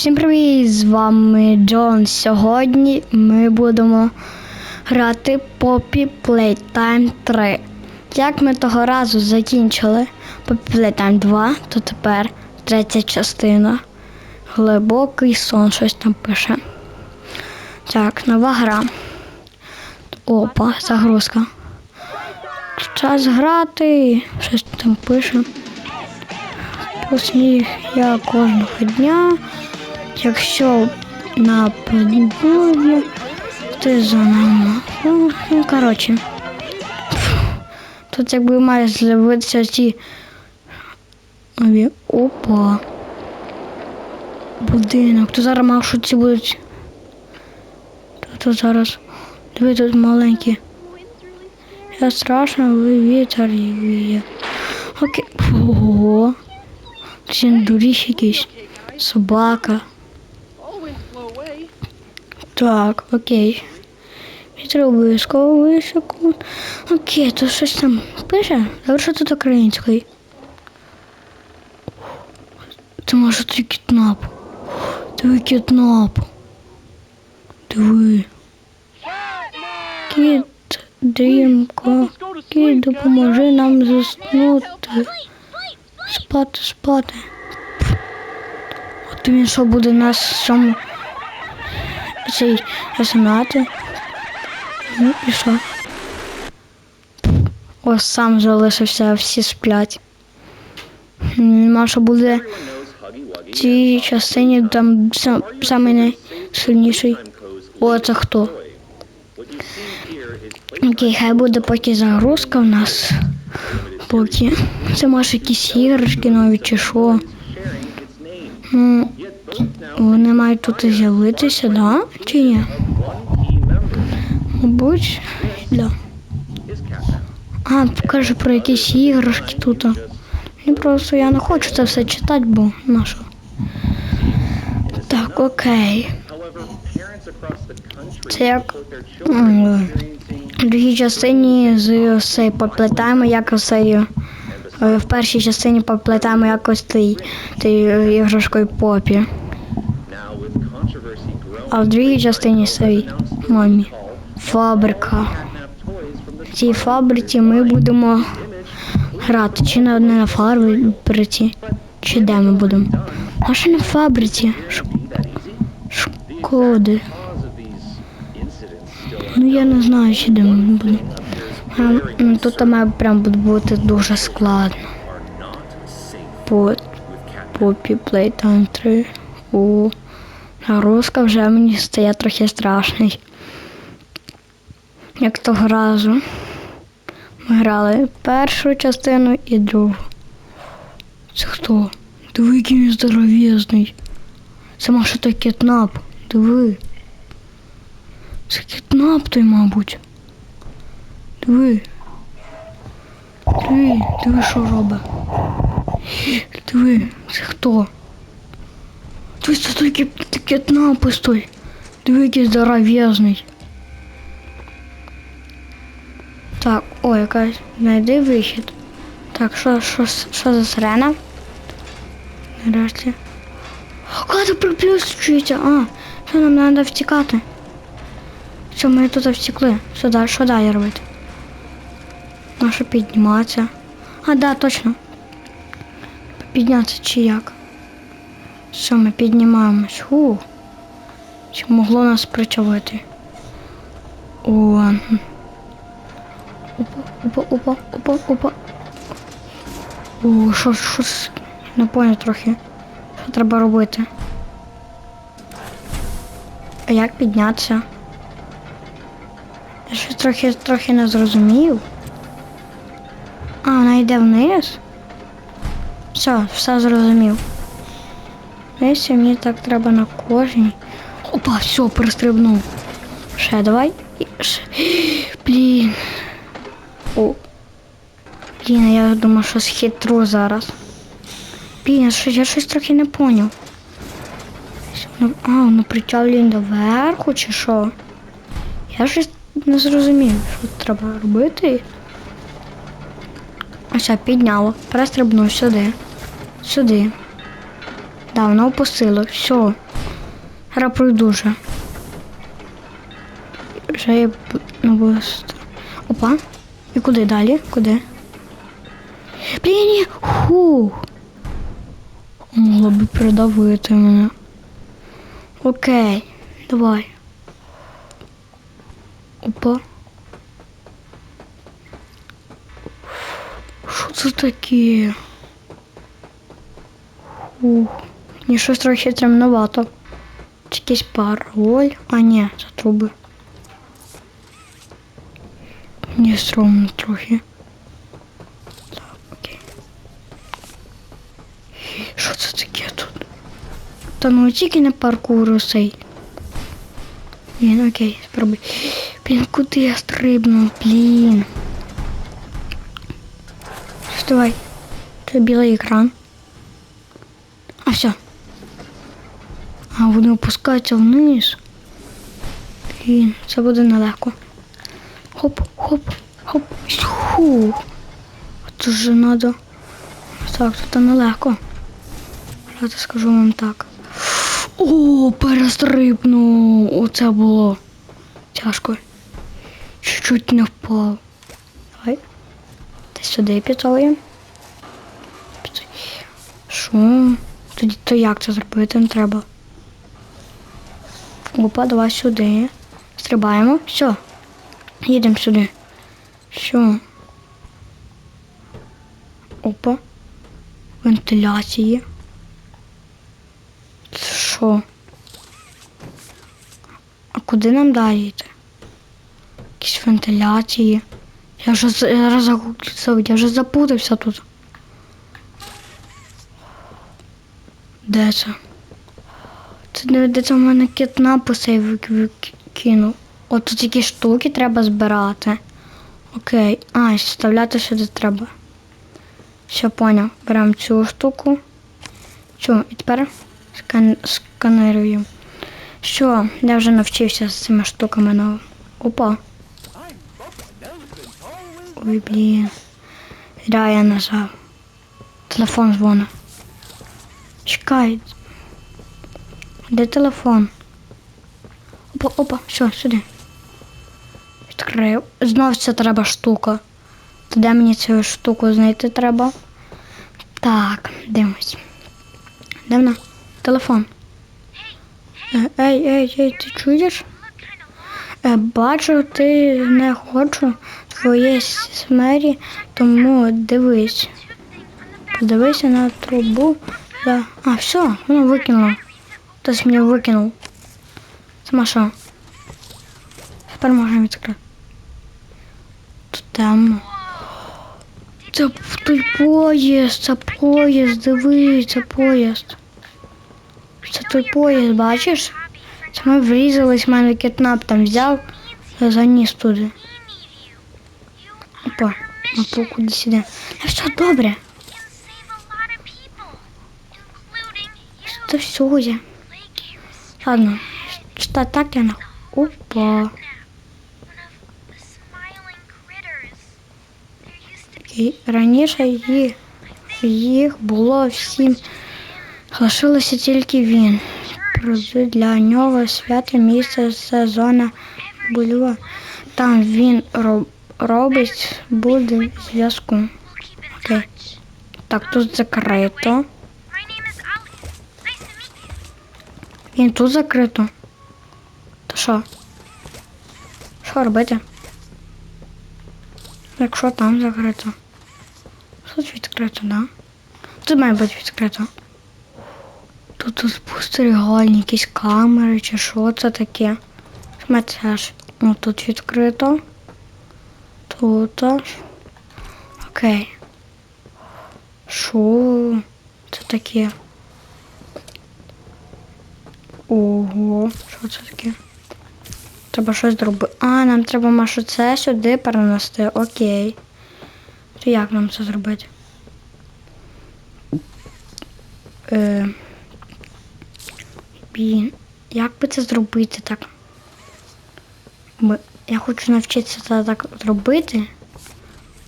Всім привіт! З вами Джон. Сьогодні ми будемо грати Poppy Playtime 3. Як ми того разу закінчили Poppy Playtime 2, то тепер третя частина. Глибокий сон щось там пише. Так, нова гра. Опа, загрузка. Час грати. Щось там пише. Посміх я кожного дня. Якщо на подвір'ї, ти за нами. Ну, коротше. Тут якби має з'явитися ці. Опа. Будинок. Тут зараз маршрутці будуть. Тут зараз. Диви тут маленькі. Я страшно, ви вітер є. Окей. Ого. Чи дуріш якийсь. Собака. Так, окей. Обов'язково високо. Окей, то щось там пише. Добре, що тут українською. Це може тут кітнап. Диви кітнап. Диви. Кіт, дрімко. Кіт, допоможи нам заснути. Спати, спати. От він що буде нас цьому цей засинати. Ну і що? Ось сам залишився, всі сплять. Що буде в цій частині там сам, самий найсильніший. О, це хто? Окей, хай буде поки загрузка в нас. Поки. Це може якісь іграшки нові чи що. Ну, вони мають тут з'явитися, да? Чи ні? Мабуть, да. А, покажу про якісь іграшки тут. Мені просто я не хочу це все читати, бо на що. Так, окей. Це як в другій частині з цей поплетаємо якось цей, е, в першій частині поплетаємо якось той, той іграшкою попі. А в другій частині цей мамі. Фабрика. В цій фабриці ми будемо грати. Чи на не на фабриці, чи де ми будемо. А що на фабриці? Шкоди. Ну я не знаю, чи де ми будемо. Ну, Тут має прям бути дуже складно. По Poppy Playtime 3. У Загрузка вже мені стає трохи страшний. Як того разу. Ми грали першу частину і другу. Це хто? Диви, який він здоров'язний. Це може той кітнап. Диви. Це кітнап той, мабуть. Диви. Диви, диви, що робить. Диви, це хто? Це той кіт- кітнап той. Диви, який здоров'язний. Так, о, якась. Знайди вихід. Так, що, що, що за сирена? Нарешті. Куди приплюсується? А, що нам треба втікати? Що ми тут втекли? Сюди, що далі робити? Нащо підніматися? А, да, точно. Піднятися чи як? Що ми піднімаємось? Фу. Чи могло нас причавити? О. Опа, опа, опа, опа, опа. О, що, що, не поняв трохи. Що треба робити? А як піднятися? Я щось трохи, трохи не зрозумів. А, вона йде вниз? Все, все зрозумів. Десь мені так треба на кожній. Опа, все, перестрибнув. Ще давай. Ще. Блін. О. Блін, я думаю, що схитру зараз. Блін, я я щось трохи не поняв. Ну, А, воно причавлює доверху чи що? Я щось не зрозумів, що треба робити. А все, підняло. Перестрибнув сюди. Сюди. Да, воно опустило. Все. Гра пройду вже. Я ст- Опа. І куди далі? Куди? Блін, ні. Ху. Могло би придавити мене. Окей, давай. Опа. Що це таке? Ух, мені щось трохи темновато. Чи якийсь пароль? А, ні, це труби. Мені стрьомно трохи. Так, окей. Що це таке тут? Та ну тільки не паркуру цей. Блін, окей, спробуй. Блін, куди я стрибнув, блін. Вставай. Це білий екран. А все. А вони опускаються вниз. Блін, це буде нелегко. Хоп, хоп, хоп. Ху. Це вже надо. Так, тут нелегко. Я то скажу вам так. О, перестрибнув. Оце було тяжко. Чуть-чуть не впав. Давай. Ти сюди підсовуємо. Що? Тоді то як це зробити не треба. Опа, давай сюди. Стрибаємо. Все. Їдемо сюди. Все. Опа. Вентиляції. Це що? А куди нам далі йти? Якісь вентиляції. Я вже я загуглив, я вже запутався тут. Де це? Це не де в мене кіт написи викинув. От тут які штуки треба збирати. Окей. А, вставляти сюди треба. Все, поняв. Беремо цю штуку. Цю. І тепер скан... скануємо. Що, я вже навчився з цими штуками на. Опа. Ой, блін. Да, я нажав. Телефон дзвонить. Чекай. Де телефон? Опа, опа, все, сюди. Відкрив. Знов це треба штука. То де мені цю штуку знайти треба? Так, дивимось. Де вона? Телефон. Е, Ей, ей, ей, ти чуєш? Е, Бачу, ти не хочу твоєї смері, тому дивись. Подивися на трубу. А, все, воно викинуло. Хтось мені викинув. Сама що? Тепер можна відкрити. Тут темно. Це той поїзд, це поїзд, дивись, це поїзд. Це той поїзд, бачиш? Це ми врізались, мене там взяв, я заніс туди. Опа, на пол куди сіде. А все добре. Це все є. Ладно, що так я на. Опа. І раніше їх, їх було всім. Лишилося тільки він. Для нього святе місце це зона бульва. Там він роб, робить буде зв'язку. Окей. Так, тут закрито. Він тут закрито. То що? Що робити? Якщо там закрито. Тут відкрито, да? Тут має бути відкрито. Тут тут спостерігальні якісь камери чи що це таке. Ми теж. Ну тут відкрито. Тут. Окей. Що це таке? Ого, що це таке? Треба щось зробити. А, нам треба Машу це сюди перенести. Окей. То як нам це зробити? Е, блін, як би це зробити так? Ми, я хочу навчитися це так зробити,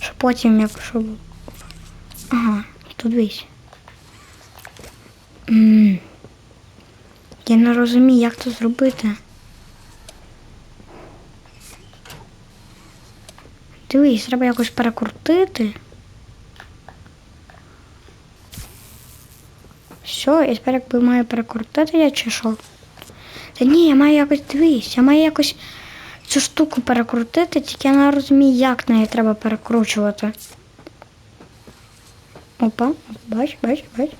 що потім, якщо. Ага, тут вись. М, Я не розумію, як це зробити. Дивись, треба якось перекрутити. Все, і тепер якби маю перекрутити я чи що? Та ні, я маю якось дивись, я маю якось цю штуку перекрутити, тільки я не розумію, як неї треба перекручувати. Опа, бач, бач, бач.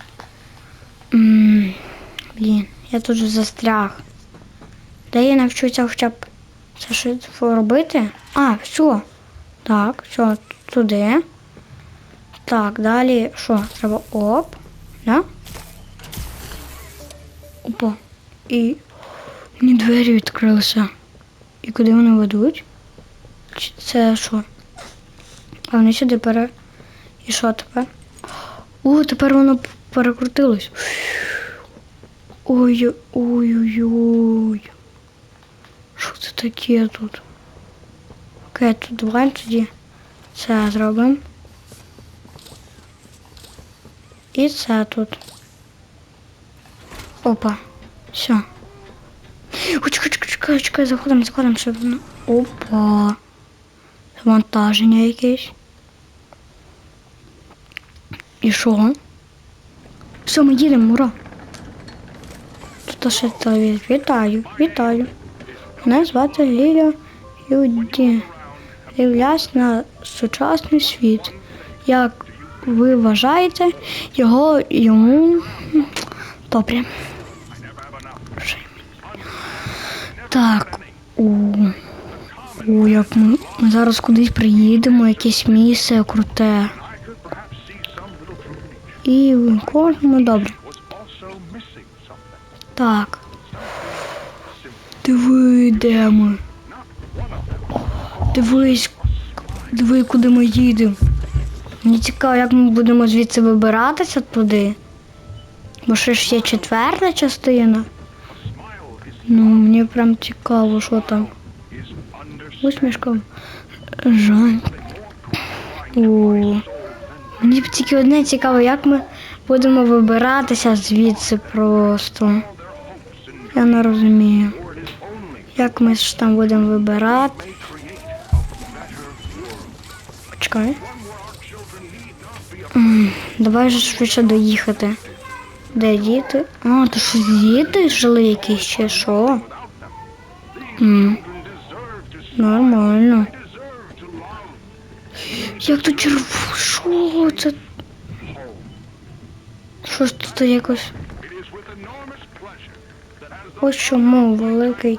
Блін, я тут застряг. Де я навчуся хоча б це щось робити? А, все. Так, все, туди. Так, далі що? Треба оп. Да? Опа. І мені двері відкрилися. І куди вони ведуть? Чи це що? А вони сюди пере. І що тепер? О, тепер воно перекрутилось. Ой, ой-ой-ой. Що це таке тут? Окей, тут давай тоді це зробимо. І це тут. Опа. Все. Ой, чекай, чекай, чекай, чекай, заходимо, заходимо, щоб. Опа. Завантаження якесь. І що? Все, ми їдемо, ура. Тут. Вітаю, вітаю. Мене звати Ліля Юді. Дивлясь на сучасний світ. Як ви вважаєте, його йому добре. Так. У, у, як ми, ми зараз кудись приїдемо, якесь місце круте. І кожному добре. Так. Диви, де ми. Дивись, диви, куди ми їдемо. Мені цікаво, як ми будемо звідси вибиратися туди. Бо ще ж є четверта частина. Ну, мені прям цікаво, що там. Усмішка. Жаль. О. Мені тільки одне цікаво, як ми будемо вибиратися звідси просто. Я не розумію. Як ми ж там будемо вибирати? Почекай. Давай же швидше доїхати. Де діти? А, то що діти жили якісь ще що? М, Нормально. Як тут черв... Що це? Що ж тут якось? Ось чому великий.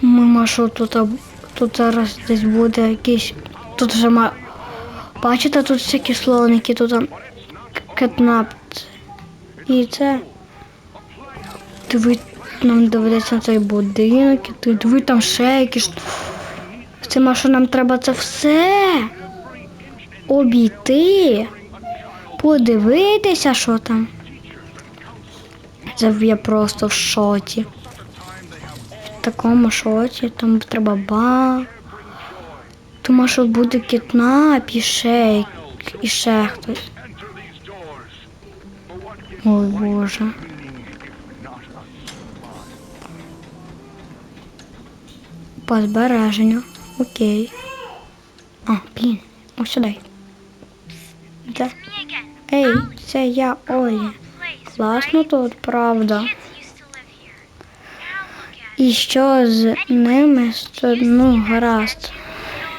Мама, що тут, тут зараз десь буде якийсь. Тут вже ма. Бачите, тут всякі словники, тут там кетнап. І це. Диви, нам доведеться на цей будинок, іти. диви там ще якісь. Це ма, що нам треба це все обійти, подивитися, що там. Це я просто в шоці. В такому шоці, там треба ба. Тому що буде кітнап і ще, і ще хтось. Ой Боже. По збереженню. Окей. А, блін, ось сюди. Це. Ей, це я Олі. Класно тут, правда. І що з ними ну, гаразд.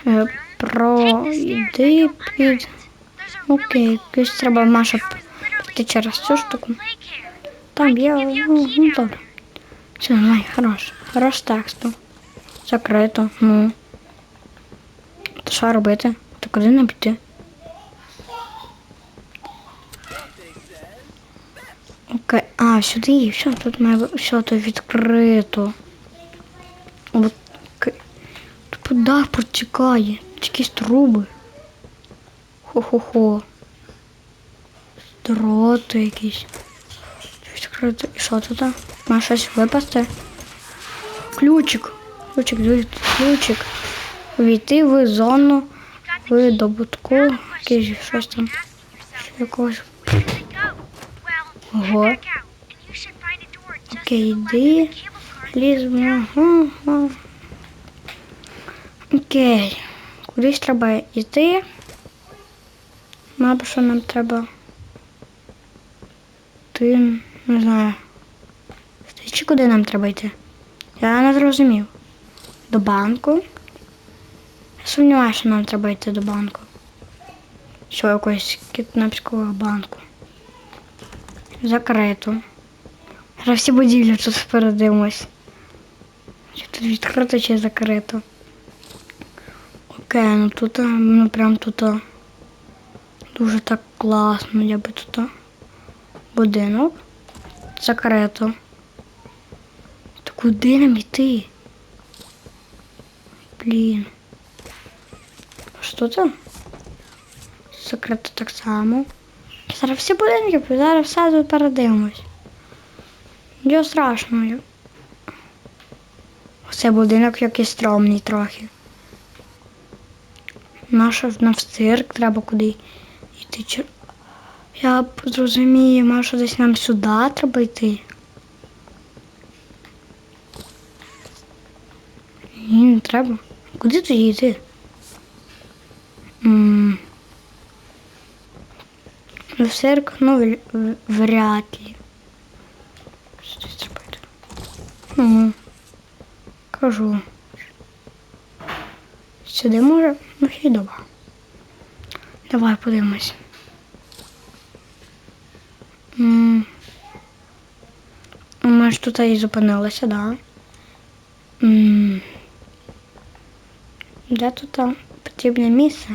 Е, Пройди під. Окей, якось треба Маша піти через цю штуку. Там є. Ну, ну добре. Все, най, хорош. Хорош тексту. Закрито. Ну. То що робити? То куди нам піти? Окей. А, сюди, все, тут має все тут відкрито. Окей. Тут дах протікає. Якісь труби. Хо-хо-хо. Дроти якісь. Відкрито. І що тут? Має щось випасти? Ключик. Ключик, тут ключик. Увійти в зону видобутку. Якийсь щось там. Якогось. Ого. Окей, йди. Ліземо. Ага. Окей. Кудись треба йти. Мабуть, що нам треба. Ти не знаю. Чи куди нам треба йти? Я не зрозумів. До банку. Я сумніваюся, що нам треба йти до банку. Що якогось кітнапського банку. Закрито. Зараз всі будівлі тут передивимось. Чи тут відкрито, чи закрито. Окей, ну тут, ну прям тут дуже так класно, я би тут будинок. Закрито. Та куди нам йти? Блін. Що це? Закрито так само. Зараз всі будинки, зараз все тут передивимось. Нічого страшного. Оце будинок якийсь стрьомний трохи. Наша на в цирк треба куди йти. Я зрозумію, може десь нам сюди треба йти. Ні, не треба. Куди тоді йти? М. Ну, в- в- вряд ли. Що тут зробити? Ну, кажу. Сюди може? Ну, ще й. Давай подивимось. М. Ми ж тут і зупинилися, да? М. Де тут потрібне місце?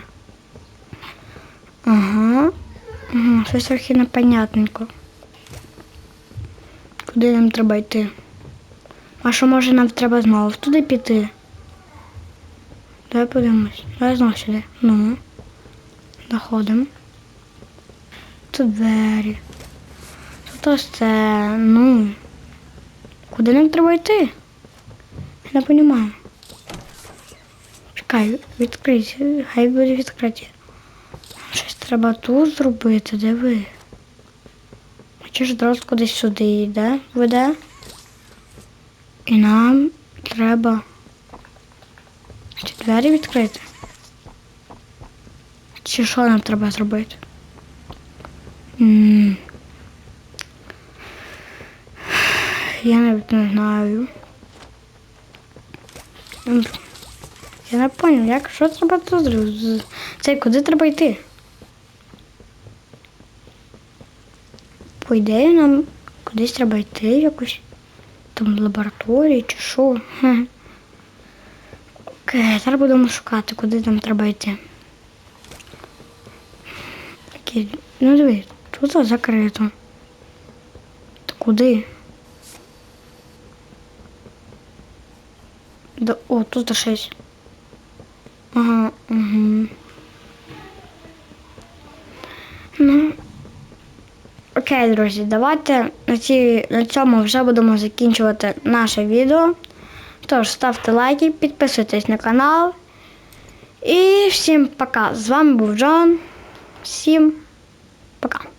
Ага. Ага, щось трохи непонятненько. Куди нам треба йти? А що може нам треба знову туди піти? Давай подивимось. Давай знову сюди. Ну. Заходимо. Тут двері. Тут ось це. Ну. Куди нам треба йти? Я не розумію. Чекай, відкрийся. Хай буде відкриті. Треба тут зробити, диви. А чи ж одразу кудись сюди йде, веде? І нам треба чи двері відкрити? Чи що нам треба зробити? М. Я навіть не знаю. Я не поняв, як що треба тут зробити? Це куди треба йти? По ідеї нам кудись треба йти якось там лабораторії чи що. Окей, зараз будемо шукати, куди нам треба йти. Окей, ну дивись, тут закрито. То куди? До... О, тут щось. Ага, угу. Ну. Окей, друзі, давайте на, ці, на цьому вже будемо закінчувати наше відео. Тож ставте лайки, підписуйтесь на канал. І всім пока. З вами був Джон. Всім пока.